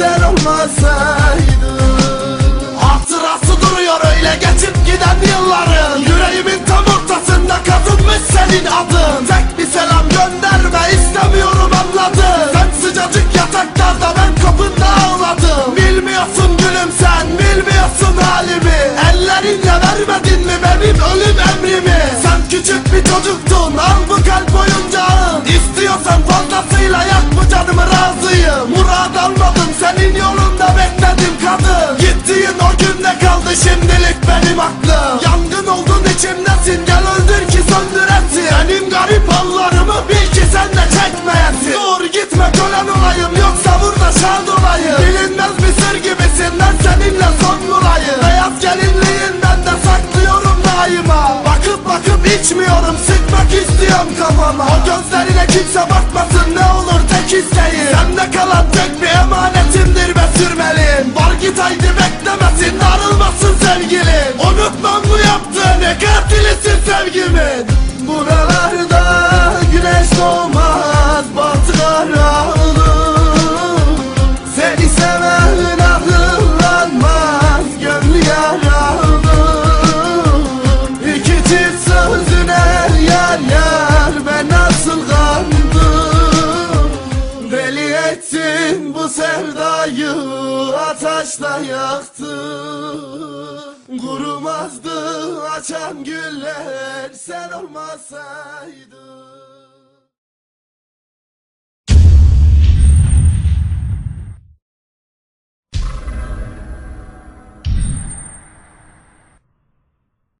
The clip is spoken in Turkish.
sen olmasaydın Hatırası duruyor öyle geçip giden yılların. Yüreğimin tam ortasında kazınmış senin adın. Tek bir selam gönderme istemiyorum anladın Sen sıcacık yataklarda ben kapında ağladım. Bilmiyorsun gülüm sen bilmiyorsun halimi. Ellerinle vermedin mi benim ölüm emrimi? Sen küçük bir çocuktun al bu kalp oyuncağı. Kaldı şimdilik benim aklım. Yangın oldun içimdesin. Gel öldür ki söndüresin. Benim garip hallarımı bil ki sen de çekmeyesin. Dur gitme kölen olayım. Yoksa burada şad olayım. Bilinmez bir sır gibisin. Ben seninle son bulayım Beyaz gelinliğinden de saklıyorum daima. Bakıp bakıp içmiyorum. Sıkmak istiyorum kafama. O gözlerine kimse bakmasın. Ne olur tek isteğim. Sende kalan tek bir emanetimdir be sürmeliyim Var git haydi beklemesin. Darılmasın sevgilim. Unutmam bu yaptığını. Katilisin sevdayı ateşle yaktın Kurumazdı açan güller sen olmasaydın